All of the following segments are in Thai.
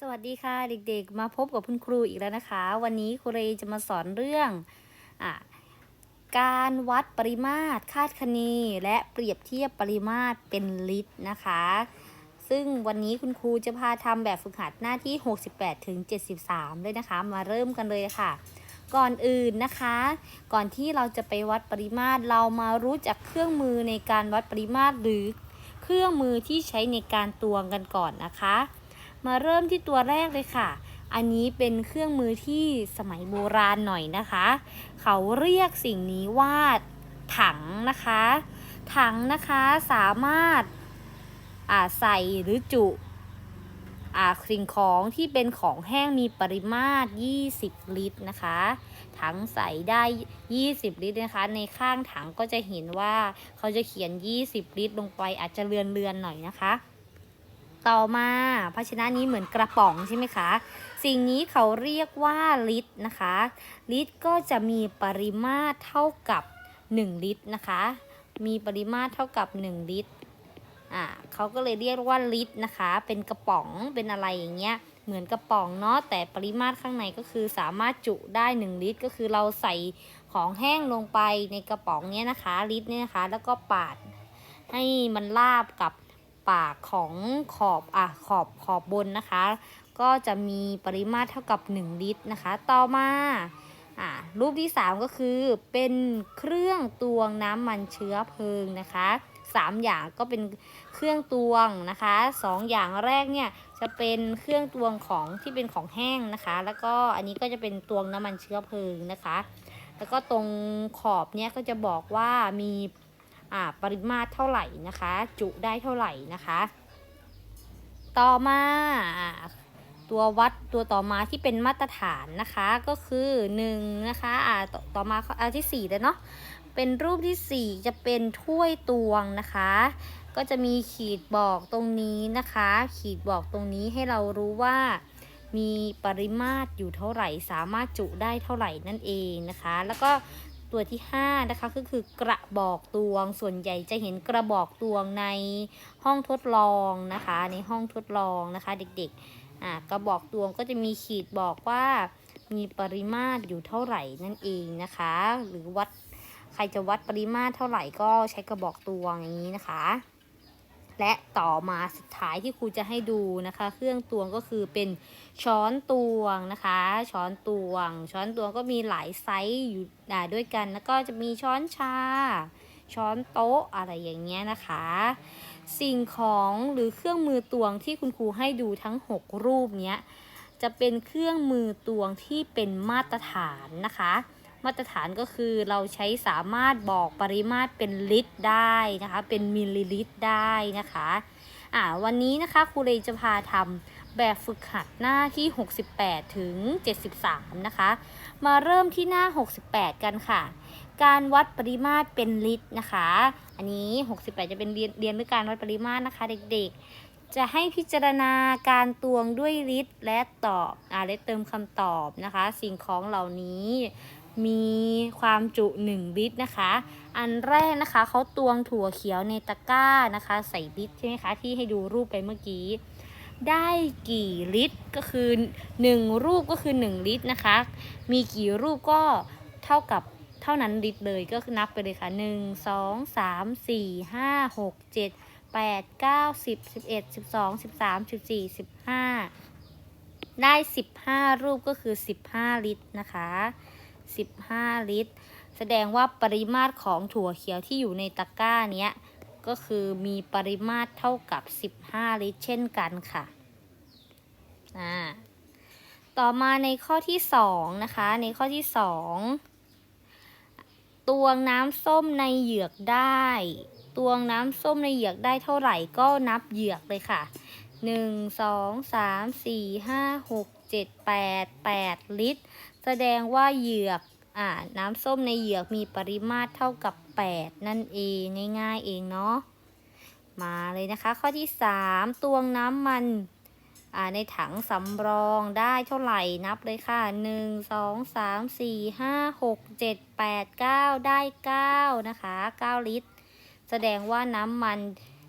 สวัสดีค่ะเด็กๆ มาพบกับคุณครูอีกแล้วนะคะ วันนี้ครูเรจะมาสอนเรื่องอการวัดปริมาตรคาดคะเนและเปรียบเทียบปริมาตรเป็นลิตรนะคะ ซึ่งวันนี้คุณครูจะพาทำแบบฝึกหัดหน้าที่ 68ถึง73ด้วยนะคะ มาเริ่มกันเลยค่ะ ก่อนอื่นนะคะ ก่อนที่เราจะไปวัดปริมาตรเรามารู้จักเครื่องมือในการวัดปริมาตรหรือ เครื่องมือที่ใช้ในการตวงกันก่อนนะคะ มาเริ่มที่ตัวแรกเลยค่ะ อันนี้เป็นเครื่องมือที่สมัยโบราณหน่อยนะคะ เขาเรียกสิ่งนี้ว่าถังนะคะ ถังนะคะสามารถอาใส่หรือจุอาสิ่งของที่เป็นของแห้งมีปริมาตร 20 ลิตรนะคะ ถังใส่ได้ 20 ลิตรนะคะ ในข้างถังก็จะเห็นว่าเขาจะเขียน 20 ลิตรลงไปอาจจะเลือนเลือนๆหน่อยนะคะ ต่อมาภาชนะนี้เหมือนกระป๋องใช่ไหมคะ สิ่งนี้เขาเรียกว่าลิตรนะคะ ลิตรก็จะมีปริมาตรเท่ากับ 1 ลิตรนะคะ มีปริมาตรเท่ากับ 1 ลิตรอ่าเขาก็เลยเรียกว่าลิตรนะคะ เป็นกระป๋องเป็นอะไรอย่างเงี้ยเหมือนกระป๋องเนาะแต่ปริมาตรข้างในก็คือสามารถจุได้ 1 ลิตร ก็คือเราใส่ของแห้งลงไปในกระป๋องเนี้ยนะคะ ลิตรเนี่ยนะคะ แล้วก็ปาดให้มันราบกับ ปากของขอบอะขอบขอบบนนะคะ ก็จะมีปริมาตรเท่ากับ 1 ลิตรนะคะ ต่อมาอ่ารูปที่ 3 ก็คือเป็นเครื่องตวงน้ำมันเชื้อเพลิงนะคะสามอย่างก็เป็นเครื่องตวงนะคะสองอย่างแรกเนี่ยจะเป็นเครื่องตวงของที่เป็นของแห้งนะคะ แล้วก็อันนี้ก็จะเป็นตวงน้ำมันเชื้อเพลิงนะคะ แล้วก็ตรงขอบเนี่ยก็จะบอกว่ามี ปริมาตรเท่าไหร่นะคะ จุได้เท่าไหร่นะคะ ต่อมาตัววัดตัวต่อมาที่เป็นมาตรฐานนะคะก็คือ1นะคะอ่าตต่อมาอันที่4เลยเนาะเป็นรูปทีสี่ 4 จะเป็นถ้วยตวงนะคะ ก็จะมีขีดบอกตรงนี้นะคะ ขีดบอกตรงนี้ให้เรารู้ว่ามีปริมาตรอยู่เท่าไหร่ สามารถจุได้เท่าไหร่นั่นเองนะคะ แล้วก็ ตัวที่5นะคะก็คือกระบอกตวง ส่วนใหญ่จะเห็นกระบอกตวงในห้องทดลองนะคะ ในห้องทดลองนะคะ เด็กๆอ่ากระบอกตวงก็จะมีขีดบอกว่ามีปริมาตรอยู่เท่าไหร่นั่นเองนะคะ หรือวัดใครจะวัดปริมาตรเท่าไหร่ก็ใช้กระบอกตวงอย่างนี้นะคะ และต่อมาสุดท้ายที่ครูจะให้ดูนะคะ เครื่องตวงก็คือเป็นช้อนตวงนะคะ ช้อนตวง ช้อนตวงก็มีหลายไซส์อยู่ด้วยกัน แล้วก็จะมีช้อนชา ช้อนโต๊ะอะไรอย่างเงี้ยนะคะ สิ่งของหรือเครื่องมือตวงที่คุณครูให้ดูทั้ง 6 รูปเนี้ยจะเป็นเครื่องมือตวงที่เป็นมาตรฐานนะคะ มาตรฐานก็คือเราใช้สามารถบอกปริมาตรเป็นลิตรได้นะคะ เป็นมิลลิลิตรได้นะคะอ่าวันนี้นะคะครูเลยจะพาทำแบบฝึกหัดหน้าที่ 68 ถึง 73 นะคะ มาเริ่มที่หน้า 68 กันค่ะ การวัดปริมาตรเป็นลิตรนะคะ อันนี้ 68 จะเป็นเรียนเรียนเรื่องการวัดปริมาตรนะคะเด็กๆ จะให้พิจารณาการตวงด้วยลิตรและตอบอ่าและเติมคำตอบนะคะ สิ่งของเหล่านี้ มีความจุ1ลิตรนะคะ อันแรกนะคะเขาตวงถั่วเขียวในตะกร้านะคะ ใส่ลิตรใช่ไหมคะที่ให้ดูรูปไปเมื่อกี้ ได้กี่ลิตรก็คือ 1 รูปก็คือ 1 ลิตรนะคะ มีกี่รูปก็เท่ากับเท่านั้นลิตรเลยก็คือนับไปเลยค่ะ 1 2 3 4 5 6 7 8 9 10 11 12 13 14 15 ได้ 15 รูปก็คือ 15 ลิตรนะคะ 15 ลิตร แสดงว่าปริมาตรของถั่วเขียวที่อยู่ในตะกร้าเนี้ยก็คือมีปริมาตรเท่ากับ 15 ลิตร เช่นกันค่ะอ่าต่อมาในข้อที่ 2 นะคะ ในข้อที่ 2 ตวงน้ำส้มในเหยือกได้ ตวงน้ำส้มในเหยือกได้เท่าไหร่ก็นับเหยือกเลยค่ะ 1 2 3 4 5 6 7 8 8 ลิตร แสดงว่าเหยือกอ่าน้ำส้มในเหยือกมีปริมาตรเท่ากับ 8 นั่นเองง่ายๆเองเนาะมาเลยนะคะ ข้อที่ 3 ตวงน้ำมันอ่าในถังสำรองได้เท่าไหร่นับเลยค่ะ 1 2 3 4 5 6 7 8 9 ได้ 9 นะคะ 9 ลิตร แสดงว่าน้ำมัน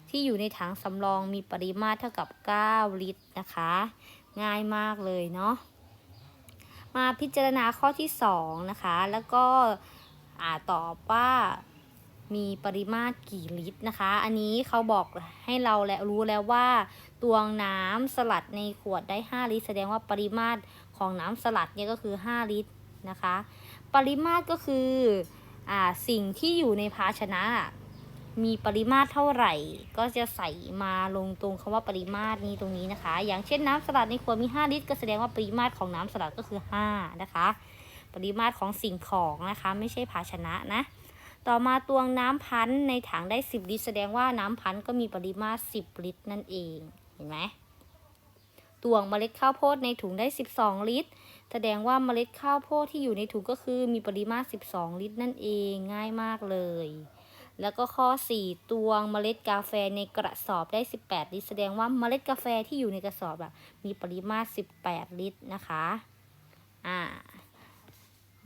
ที่อยู่ในถังสำรองมีปริมาตรเท่ากับ 9 ลิตรนะคะ ง่ายมากเลยเนาะ มาพิจารณาข้อที่ 2 นะคะ แล้วก็อ่าตอบว่ามีปริมาตรกี่ลิตรนะคะ อันนี้เขาบอกให้เราและรู้แล้วว่าตวงน้ำสลัดในขวดได้ 5 ลิตร แสดงว่าปริมาตรของน้ำสลัดเนี่ยก็คือ 5 ลิตรนะคะ ปริมาตรก็คืออ่าสิ่งที่อยู่ในภาชนะ มีปริมาตรเท่าไหร่ ก็จะใส่มาลงตรงคำว่าปริมาตรนี้ตรงนี้นะคะ อย่างเช่นน้ำสลัดในขวดมี 5 ลิตร ก็แสดงว่าปริมาตรของน้ำสลัดก็คือ 5 นะคะ ปริมาตรของสิ่งของนะคะ ไม่ใช่ภาชนะนะ ต่อมาตวงน้ำพันธุ์ในถังได้ 10 ลิตร แสดงว่าน้ำพันธุ์ก็มีปริมาตร 10 ลิตรนั่นเองเห็นไหมตวงเมล็ดข้าวโพดในถุงได้ 12 ลิตร แสดงว่าเมล็ดข้าวโพดที่อยู่ในถุงก็คือมีปริมาตร 12 ลิตรนั่นเองง่ายมากเลย แล้วก็ข้อ 4 ตวงเมล็ดกาแฟในกระสอบได้ 18 ลิตร แสดงว่าเมล็ดกาแฟที่อยู่ในกระสอบอะมีปริมาตร 18 ลิตรนะคะอ่า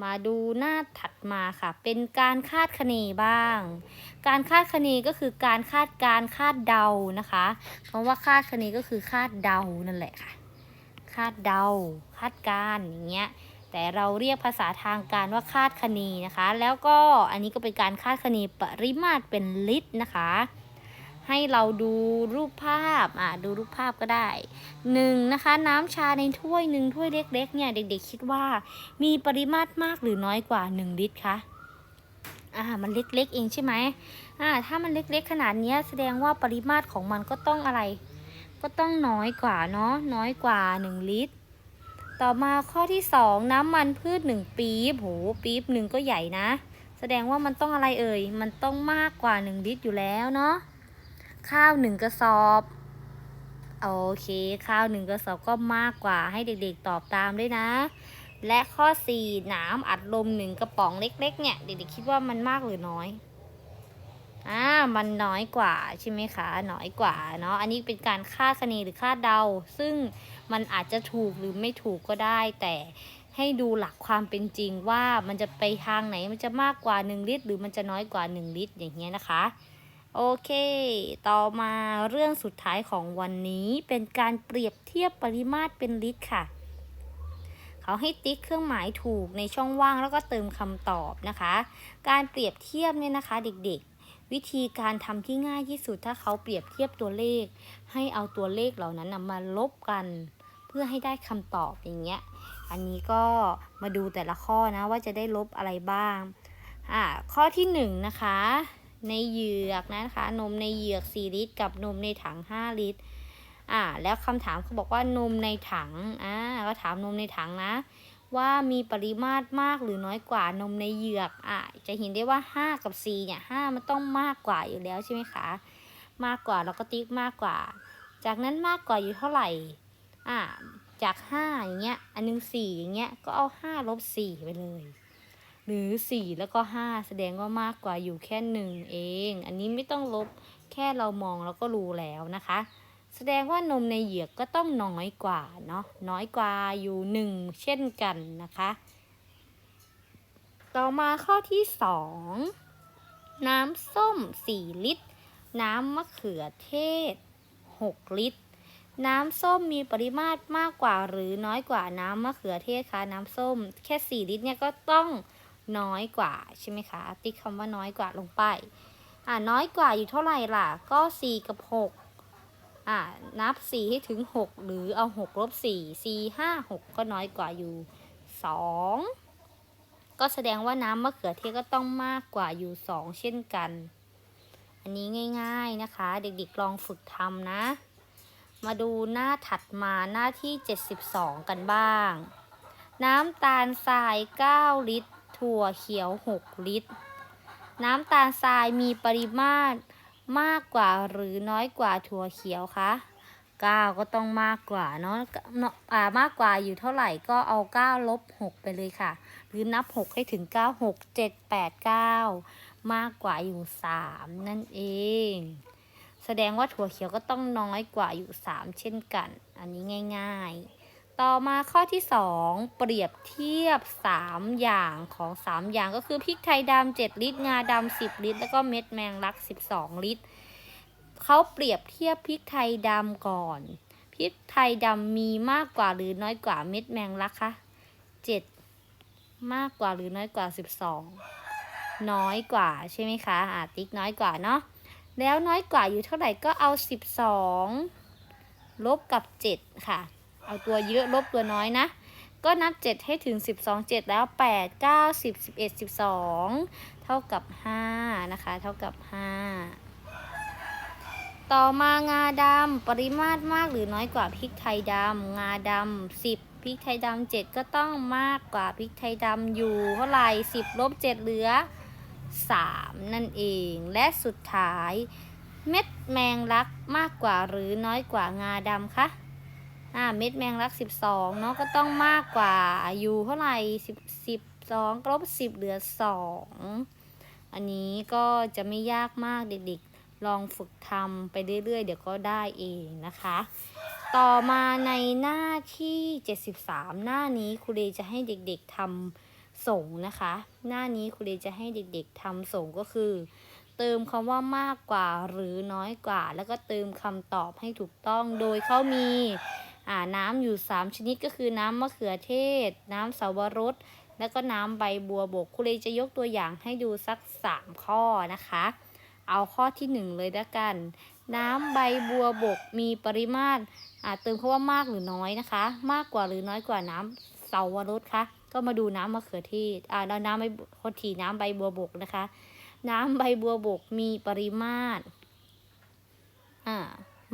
มาดูหน้าถัดมาค่ะ เป็นการคาดคะเนบ้าง การคาดคะเนก็คือการคาดการคาดเดานะคะคำว่าคาดคะเนก็คือคาดเดานั่นแหละค่ะ คาดเดา คาดการอย่างเงี้ย แต่เราเรียกภาษาทางการว่าคาดคะเนนะคะ แล้วก็อันนี้ก็เป็นการคาดคะเนปริมาตรเป็นลิตรนะคะ ให้เราดูรูปภาพอ่าดูรูปภาพก็ได้หนึ่งนะคะน้ำชาในถ้วยหนึ่งถ้วยเล็กๆเนี่ยเด็กๆคิดว่า มีปริมาตรมากหรือน้อยกว่า 1 ลิตรคะอ่ามันเล็กๆเองใช่ไหมอ่าถ้ามันเล็กๆขนาดนี้แสดงว่าปริมาตรของมันก็ต้องอะไร ก็ต้องน้อยกว่าเนาะน้อยกว่า 1 ลิตร ต่อมาข้อที่ 2 น้ำมันพืช 1 ปี๊บโหปี๊บหนึ่งก็ใหญ่นะ แสดงว่ามันต้องอะไรเอ่ย มันต้องมากกว่า 1 ลิตรอยู่แล้วเนาะข้าวหนึ่งกระสอบโอเค ข้าวหนึ่งกระสอบก็มากกว่าให้เด็กๆตอบตามด้วยนะ และข้อ 4 น้ำอัดลมหนึ่งกระป๋องเล็กๆเนี่ยเด็กๆคิดว่ามันมากหรือน้อย อ่ามันน้อยกว่าใช่ไหมคะน้อยกว่าเนาะอันนี้เป็นการคาดคะเนหรือคาดเดา ซึ่งมันอาจจะถูกหรือไม่ถูกก็ได้ แต่ให้ดูหลักความเป็นจริงว่ามันจะไปทางไหนมันจะมากกว่า 1 ลิตร หรือมันจะน้อยกว่า 1 ลิตร อย่างเงี้ยนะคะโอเค ต่อมาเรื่องสุดท้ายของวันนี้เป็นการเปรียบเทียบปริมาตรเป็นลิตรค่ะ เขาให้ติ๊กเครื่องหมายถูกในช่องว่างแล้วก็เติมคำตอบนะคะ การเปรียบเทียบเนี่ยนะคะเด็กๆ วิธีการทำที่ง่ายที่สุดถ้าเขาเปรียบเทียบตัวเลข ให้เอาตัวเลขเหล่านั้นนะมาลบกัน เพื่อให้ได้คำตอบอย่างเงี้ย อันนี้ก็มาดูแต่ละข้อนะว่าจะได้ลบอะไรบ้าง อ่าข้อที่หนึ่งนะคะ ในเหยือกนะคะ นมในเหยือก 4 ลิตร กับนมในถัง 5 ลิตร อ่า แล้วคำถามเขาบอกว่านมในถัง อ่าก็ถามนมในถังนะ ว่ามีปริมาตรมากหรือน้อยกว่านมในเหยือกอ่าจะเห็นได้ว่า 5 กับ 4 เนี่ย 5 มันต้องมากกว่าอยู่แล้วใช่ไหมคะ มากกว่าเราก็ติ๊กมากกว่า จากนั้นมากกว่าอยู่เท่าไหร่อ่าจาก 5 อย่างเงี้ย อันนึง 4 อย่างเงี้ย ก็เอา 5 ลบ 4 ไปเลย หรือ 4 แล้วก็ 5 แสดงว่ามากกว่าอยู่แค่ 1 เอง อันนี้ไม่ต้องลบ แค่เรามองเราก็รู้แล้วนะคะ แสดงว่านมในเหยือกก็ต้องน้อยกว่าเนาะน้อยกว่าอยู่1เช่นกันนะคะ ต่อมาข้อที่2น้ำส้ม 4 ลิตร น้ำมะเขือเทศ 6 ลิตร น้ำส้มมีปริมาตรมากกว่าหรือน้อยกว่าน้ำมะเขือเทศคะน้ำส้ม แค่ 4 ลิตรเนี่ยก็ต้องน้อยกว่าใช่ไหมคะ ติ๊กคำว่าน้อยกว่าลงไป อ่าน้อยกว่าอยู่เท่าไหร่ล่ะ ก็ 4 กับ 6 อ่านับ4ให้ถึง 6 หรือเอา 6 ลบ 4 4 5 6 ก็น้อยกว่าอยู่ 2 ก็แสดงว่าน้ำมะเขือเทศก็ต้องมากกว่าอยู่ 2 เช่นกัน อันนี้ง่ายๆนะคะ เด็กๆลองฝึกทำนะ มาดูหน้าถัดมาหน้าที่ 72 กันบ้าง น้ำตาลทราย 9 ลิตร ถั่วเขียว 6 ลิตร น้ำตาลทรายมีปริมาตร มากกว่าหรือน้อยกว่าถั่วเขียวคะ9ก็ต้องมากกว่าเนาะอ่ามากกว่าอยู่เท่าไหร่ก็เอา9ลบ6ไปเลยค่ะ หรือนับ 6 ให้ถึง 9 6 7 8 9 มากกว่าอยู่ 3 นั่นเอง แสดงว่าถั่วเขียวก็ต้องน้อยกว่าอยู่ 3 เช่นกัน อันนี้ง่าย ๆ ต่อมาข้อที่ 2 เปรียบเทียบ 3 อย่างของ 3 อย่างก็คือพริกไทยดำ7ลิตร งาดำ10 ลิตร แล้วก็เม็ดแมงลัก 12 ลิตร เขาเปรียบเทียบพริกไทยดำก่อน พริกไทยดำมีมากกว่าหรือน้อยกว่าเม็ดแมงลักคะเจ็ดมากกว่าหรือน้อยกว่าสิบสองน้อยกว่าใช่ไหมคะอ่าติ๊กน้อยกว่าเนาะ แล้วน้อยกว่าอยู่เท่าไหร่ก็เอาสิบสองลบกับเจ็ดค่ะ เอาตัวเยอะลบตัวน้อยนะ ก็นับ 7 ให้ถึง 12 7 แล้ว 8 9 10 11 12 เท่ากับ 5 นะคะ เท่ากับ 5 ต่อมางาดำปริมาตรมากหรือน้อยกว่าพริกไทยดำงาดำ10พริกไทยดำ7ก็ต้องมากกว่าพริกไทยดำอยู่เท่าไหร่10ลบ7เหลือ 3 นั่นเองและสุดท้ายเม็ดแมงลักมากกว่าหรือน้อยกว่างาดำคะ อ่าเม็ดแมงลัก12เนาะก็ต้องมากกว่าอยู่เท่าไหร่10 12ลบ10เหลือ2อันนี้ก็จะไม่ยากมากเด็กๆ ลองฝึกทำไปเรื่อยๆ เดี๋ยวก็ได้เองนะคะ ต่อมาในหน้าที่ 73 หน้านี้ครูเรจะให้เด็กๆทำส่งนะคะ หน้านี้ครูเรจะให้เด็กๆทำส่งก็คือ เติมคำว่ามากกว่าหรือน้อยกว่า แล้วก็เติมคำตอบให้ถูกต้องโดยเขามี น้ำอยู่ 3 ชนิดก็คือน้ำมะเขือเทศ น้ำสาวรส แล้วก็น้ำใบบัวบกครูเลยจะยกตัวอย่างให้ดูสัก 3 ข้อนะคะ เอาข้อที่ 1 เลยละกัน น้ำใบบัวบกมีปริมาตรอ่าเติมคำว่ามากหรือน้อยนะคะ มากกว่าหรือน้อยกว่าน้ำสาวรสคะก็มาดูน้ำมะเขือเทศอ่าน้ำใบโทษทีน้ำใบบัวบกนะคะ น้ำใบบัวบกมีปริมาตรอ่า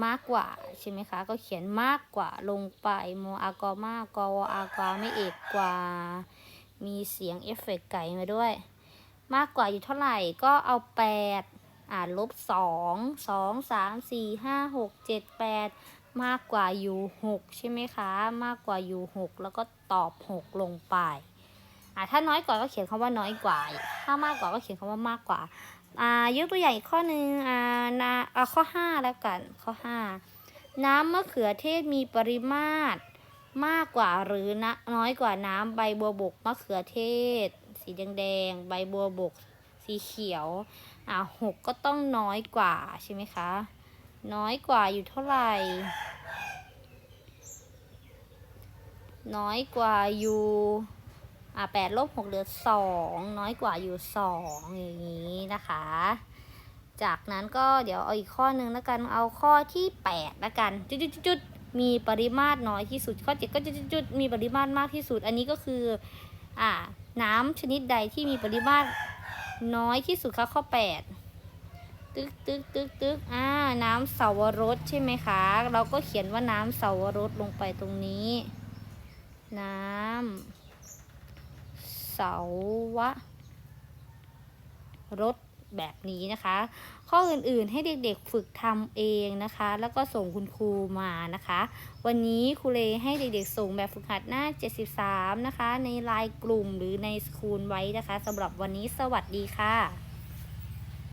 มากกว่าใช่ไหมคะ ก็เขียนมากกว่าลงไปโมอากอมากกวอากาไม่เอกกว่า มีเสียงเอฟเฟกต์ไก่มาด้วย มากกว่าอยู่เท่าไหร่ก็เอาแปดอ่าลบสองสองสามสี่ห้าหกเจ็ดแปดมากกว่าอยู่หกใช่ไหมคะ มากกว่าอยู่หกแล้วก็ตอบหกลงไปอ่าถ้าน้อยกว่าก็เขียนคำว่าน้อยกว่า ถ้ามากกว่าก็เขียนคำว่ามากกว่า อ่ายกตัวอย่างอีกข้อหนึ่งอ่านาอ่าข้อห้าแล้วกันข้อห้าน้ำมะเขือเทศมีปริมาตรมากกว่าหรือนะน้อยกว่าน้ำใบบัวบกมะเขือเทศ สีแดงๆใบบัวบก สีเขียวอ่าหกก็ต้องน้อยกว่าใช่ไหมคะ น้อยกว่าอยู่เท่าไหร่ น้อยกว่าอยู่ อ่าแปดลบหกเหลือสองน้อยกว่าอยู่สองอย่างนี้นะคะ จากนั้นก็เดี๋ยวเอาอีกข้อหนึ่งแล้วกันเอาข้อที่แปดแล้วกันจุดจุดจุดๆมีปริมาตรน้อยที่สุดข้อเจ็ดก็จุดจุดจุดๆมีปริมาตรมากที่สุด อันนี้ก็คืออ่าน้ำชนิดใดที่มีปริมาตรน้อยที่สุดคะข้อแปดตึกตึกตึกตึกอ่า น้ำเสาวรสใช่ไหมคะ เราก็เขียนว่าน้ำเสาวรสลงไปตรงนี้ น้ำ สาวรถแบบนี้นะคะ ข้ออื่นๆให้เด็กๆฝึกทำเองนะคะ แล้วก็ส่งคุณครูมานะคะ วันนี้ครูเลให้เด็กๆส่งแบบฝึกหัดหน้า 73 นะคะ ในไลน์กลุ่มหรือในสคูลไว้นะคะสำหรับวันนี้สวัสดีค่ะ